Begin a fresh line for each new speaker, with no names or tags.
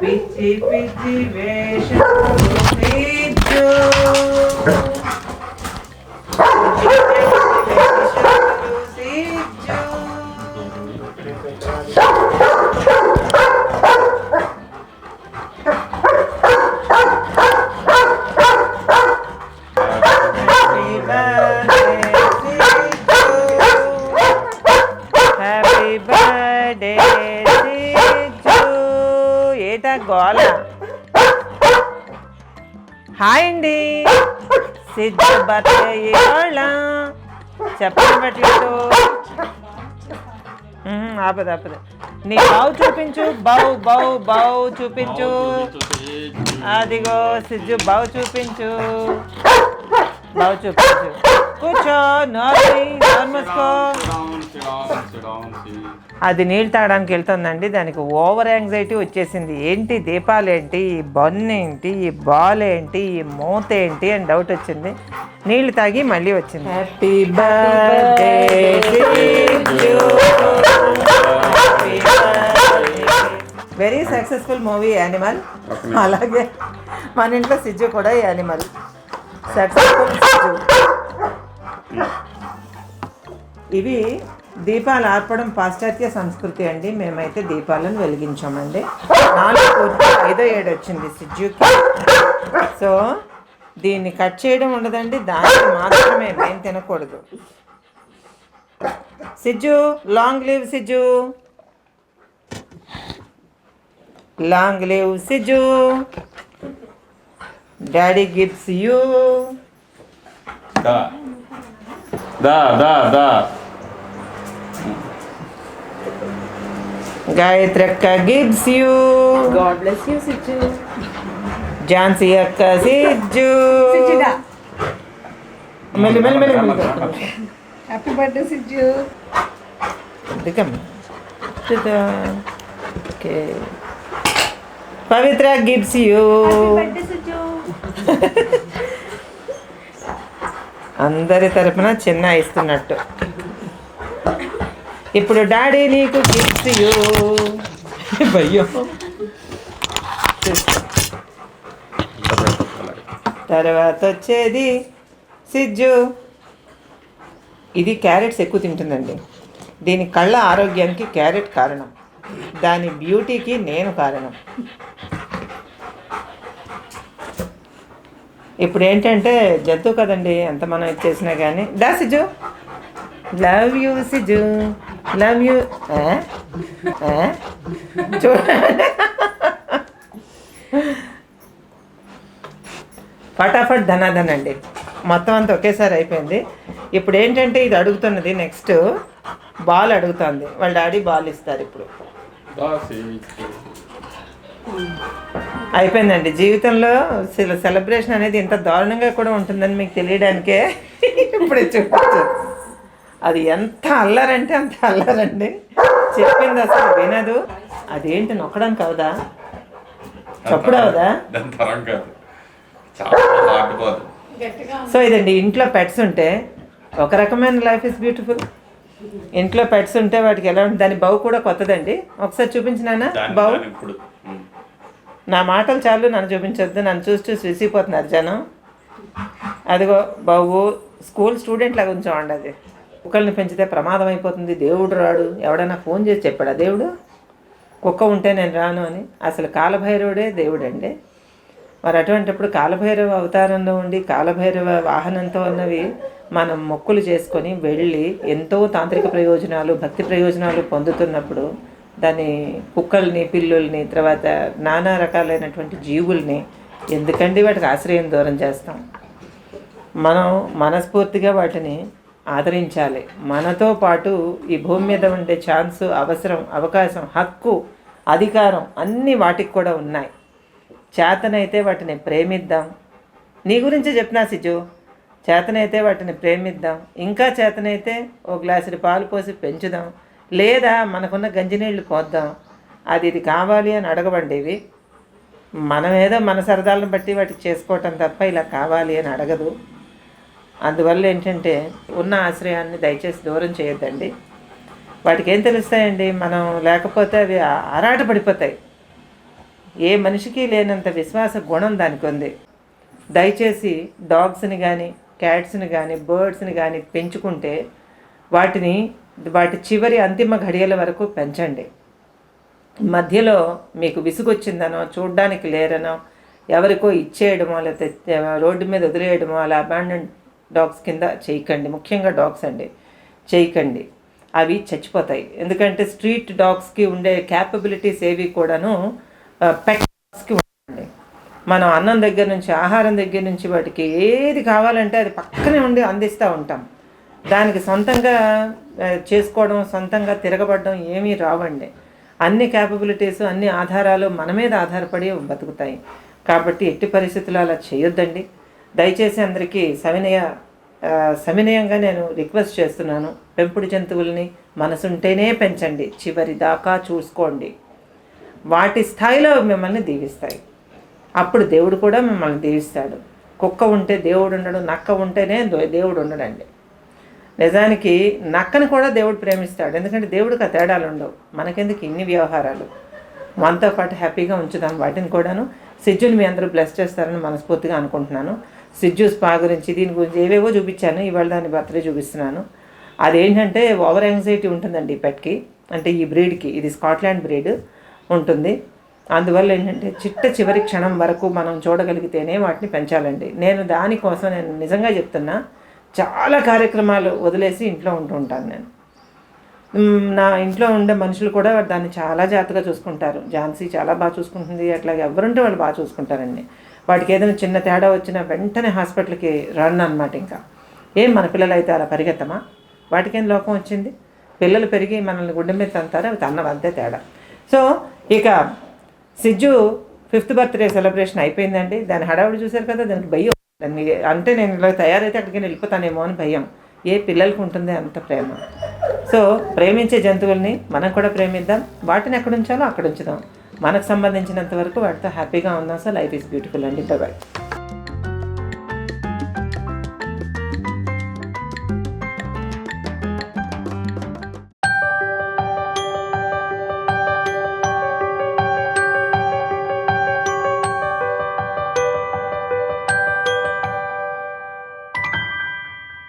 Piti piti vesha గోల? Hi అండి. Siddhu birthday ఇవాళ. ఉహుం, ఆపదు ఆపదు. నీ బావు చూపించు బావు బావు బావు చూపించు. అదిగో సిజ్జు బావు చూపించు. కూర్చో నోర్మస్కో అది నీళ్ళు తాగడానికి వెళ్తుందండి. దానికి ఓవర్ యాంగ్జైటీ వచ్చేసింది. ఏంటి దీపాలు ఏంటి ఈ బన్ ఏంటి ఈ బాల్ ఏంటి ఈ మూత ఏంటి అని డౌట్ వచ్చింది. నీళ్ళు తాగి మళ్ళీ వచ్చింది. Happy birthday very successful movie Animal అలాగే. మన ఇంట్లో సిజ్జు కూడా యానిమల్ సక్సెస్ఫుల్ ఇవి దీపాలు ఆర్పడం పాశ్చాత్య సంస్కృతి అండి. మేమైతే దీపాలను వెలిగించామండి. నాలుగు పూర్తి ఐదో ఏడు వచ్చింది సిజ్జుకి. సో దీన్ని కట్ చేయడం ఉండదండి. దానికి మాత్రమే మేము తినకూడదు. Sijju long live Sijju. Long live Sijju. Daddy gives
you. Da. Da, da,
da. Gayatri ಅಕ್ಕ gifts
God bless you,
Sichu. Jhansi ಅಕ್ಕ
ಸಿಜ್ಜು
Sichida. ಮೇಲೆ meli meli.
Happy birthday, Sichu.
ದಿಗಮ್. ದಿದ. Okay. Pavitra gives you. Happy birthday, అందరి తరపున చిన్న ఇస్తున్నట్టు. ఇప్పుడు daddy నీకు gifts you. భయ్యో. తర్వాత వచ్చేది సిజ్జు. ఇది క్యారెట్స్ ఎక్కువ తింటుందండి. దీని కళ్ళ ఆరోగ్యానికి క్యారెట్ కారణం. దాని బ్యూటీకి నేను కారణం. ఇప్పుడు ఏంటంటే జంతువు కదండి ఎంత మనం ఇచ్చేసినా కానీ దా Siju. Love you Siju. Love you. చూడండి ఫటాఫట్ ధనాధన్ అండి. మొత్తం అంతా ఒకేసారి అయిపోయింది. ఇప్పుడు ఏంటంటే ఇది అడుగుతున్నది నెక్స్ట్. బాల్ అడుగుతుంది. వాళ్ళ డాడీ బాల్ ఇస్తారు ఇప్పుడు. అయిపోయిందండి. జీవితంలో సెల సెలబ్రేషన్ అనేది ఇంత దారుణంగా కూడా ఉంటుందని మీకు తెలియడానికే ఇప్పుడే చూపించు అది ఎంత అల్లరంటే అంత అల్లరండి. చెప్పింది అసలు వినదు. అదేంటి నొక్కడానికి అవదా చప్పుడు అవదా? సో ఇదండి ఇంట్లో పెట్స్ ఉంటే ఒక రకమైన లైఫ్ ఇస్ బ్యూటిఫుల్. ఇంట్లో పెట్స్ ఉంటే వాటికి ఎలా ఉంటుంది దాని బౌ కూడా కొత్తదండి. ఒకసారి చూపించినానా బౌ
ఇప్పుడు.
నా మాటలు చాలు నన్ను చూపించొద్దు నన్ను చూసి చూసి విసిగిపోతున్నారు జనం. అదిగో బాబు స్కూల్ స్టూడెంట్ లాగా ఉంచామండి అది. కుక్కల్ని పెంచితే ప్రమాదం అయిపోతుంది దేవుడు రాడు. ఎవడైనా ఫోన్ చేసి చెప్పాడా దేవుడు? కుక్క ఉంటే నేను రాను అని. అసలు కాలభైరవుడే దేవుడండి. మరి అటువంటిప్పుడు కాలభైరవ అవతారంలో ఉండి కాలభైరవ వాహనంతో ఉన్నవి మనం మొక్కులు చేసుకొని వెళ్ళి ఎంతో తాంత్రిక ప్రయోజనాలు భక్తి ప్రయోజనాలు పొందుతున్నప్పుడు దాని కుక్కల్ని పిల్లుల్ని తర్వాత నానా రకాలైనటువంటి జీవుల్ని ఎందుకండి వాటికి ఆశ్రయం దూరం చేస్తాం? మనం మనస్ఫూర్తిగా వాటిని ఆదరించాలి. మనతో పాటు ఈ భూమి మీద ఉండే ఛాన్సు అవసరం అవకాశం హక్కు అధికారం అన్నీ వాటికి కూడా ఉన్నాయి. చేతనైతే వాటిని ప్రేమిద్దాం. నీ గురించి చెప్పినా సిజు చేతనైతే వాటిని ప్రేమిద్దాం. ఇంకా చేతనైతే ఓ గ్లాసుడి పాలు పోసి పెంచుదాం. లేదా మనకున్న గంజినీళ్ళు పోద్దాం. అది ఇది కావాలి అని అడగబండేవి మనమేదో మన సరదాలను బట్టి వాటికి చేసుకోవటం తప్ప ఇలా కావాలి అని అడగదు. అందువల్ల ఏంటంటే ఉన్న ఆశ్రయాన్ని దయచేసి దూరం చేయొద్దండి. వాటికి ఏం తెలుస్తాయండి? మనం లేకపోతే అవి ఆరాట పడిపోతాయి ఏ మనిషికి లేనంత విశ్వాస గుణం దానికి ఉంది. దయచేసి డాగ్స్ని కానీ క్యాట్స్ని కానీ బర్డ్స్ని కానీ పెంచుకుంటే వాటిని వాటి చివరి అంతిమ ఘడియల వరకు పెంచండి. మధ్యలో మీకు విసుగొచ్చిందనో చూడ్డానికి లేరనో ఎవరికో ఇచ్చేయడమో లేకపోతే రోడ్డు మీద వదిలేయడమో అలా అబాండన్ డాగ్స్ కింద చేయకండి. ముఖ్యంగా డాగ్స్ అండి. చేయకండి. అవి చచ్చిపోతాయి. ఎందుకంటే స్ట్రీట్ డాగ్స్కి ఉండే క్యాపబిలిటీస్ ఏవి కూడాను పెట్ డాగ్స్కి ఉండండి. మనం అన్నం దగ్గర నుంచి ఆహారం దగ్గర నుంచి వాటికి ఏది కావాలంటే అది పక్కనే ఉండి అందిస్తూ ఉంటాం. దానికి సొంతంగా చేసుకోవడం సొంతంగా తిరగబడడం ఏమీ రావండి. అన్ని క్యాపబిలిటీస్ అన్ని ఆధారాలు మన మీద ఆధారపడి బతుకుతాయి. కాబట్టి ఎట్టి పరిస్థితులు అలా చేయొద్దండి. దయచేసి అందరికీ సవినయ సవినయంగా నేను రిక్వెస్ట్ చేస్తున్నాను. పెంపుడు జంతువుల్ని మనసుంటేనే పెంచండి. చివరి దాకా చూసుకోండి. వాటి స్థాయిలో మిమ్మల్ని దీవిస్తాయి. అప్పుడు దేవుడు కూడా మిమ్మల్ని దీవిస్తాడు. కుక్క ఉంటే దేవుడు ఉండడు నక్క ఉంటేనే దో- దేవుడు ఉండడండి. నిజానికి నక్కని కూడా దేవుడు ప్రేమిస్తాడు. ఎందుకంటే దేవుడికి ఆ తేడాలు ఉండవు. మనకెందుకు ఇన్ని వ్యవహారాలు? మనతో పాటు హ్యాపీగా ఉంచుదాం. వాటిని కూడాను సిజ్జుని మీ అందరూ బ్లెస్ చేస్తారని మనస్ఫూర్తిగా అనుకుంటున్నాను. సిజ్జు స్పా గురించి దీని గురించి ఏవేవో చూపించాను. ఇవాళ దాని బర్త్డే చూపిస్తున్నాను. అదేంటంటే ఓవర్ యాంగ్జైటీ ఉంటుందండి ఈ పెట్కి. అంటే ఈ బ్రీడ్కి. ఇది స్కాట్లాండ్ బ్రీడ్ ఉంటుంది. అందువల్ల ఏంటంటే చిట్ట చివరి క్షణం వరకు మనం చూడగలిగితేనే వాటిని పెంచాలండి. నేను దానికోసం నేను నిజంగా చెప్తున్నా చాలా కార్యక్రమాలు వదిలేసి ఇంట్లో ఉంటూ ఉంటాను నేను. నా ఇంట్లో ఉండే మనుషులు కూడా దాన్ని చాలా జాగ్రత్తగా చూసుకుంటారు. ఝాన్సీ చాలా బాగా చూసుకుంటుంది. అట్లాగే ఎవరుంటే వాళ్ళు బాగా చూసుకుంటారండి. వాటికి ఏదైనా చిన్న తేడా వచ్చినా వెంటనే హాస్పిటల్కి రన్ అనమాట ఇంకా. ఏం మన పిల్లలు అయితే అలా పరిగెత్తమా? వాటికేం లోపం వచ్చింది? పిల్లలు పెరిగి మనల్ని గుండె మీద తంతారు? అవి తన్నవి అంతే తేడా? సో ఇక సిజ్జు ఫిఫ్త్ బర్త్డే సెలబ్రేషన్ అయిపోయిందండి. దాని హడావుడి చూశారు కదా దానికి భయం దాన్ని అంటే నేను ఇలా తయారైతే అక్కడికి వెళ్ళిపోతానేమో అని భయం. ఏ పిల్లలకు ఉంటుంది అంత ప్రేమ. సో ప్రేమించే జంతువుల్ని మనం కూడా ప్రేమిద్దాం. వాటిని ఎక్కడ ఉంచాలో అక్కడ ఉంచుదాం. మనకు సంబంధించినంత వరకు వాటితో హ్యాపీగా ఉందాం సో లైఫ్ ఈజ్ బ్యూటిఫుల్ అండి. బాయ్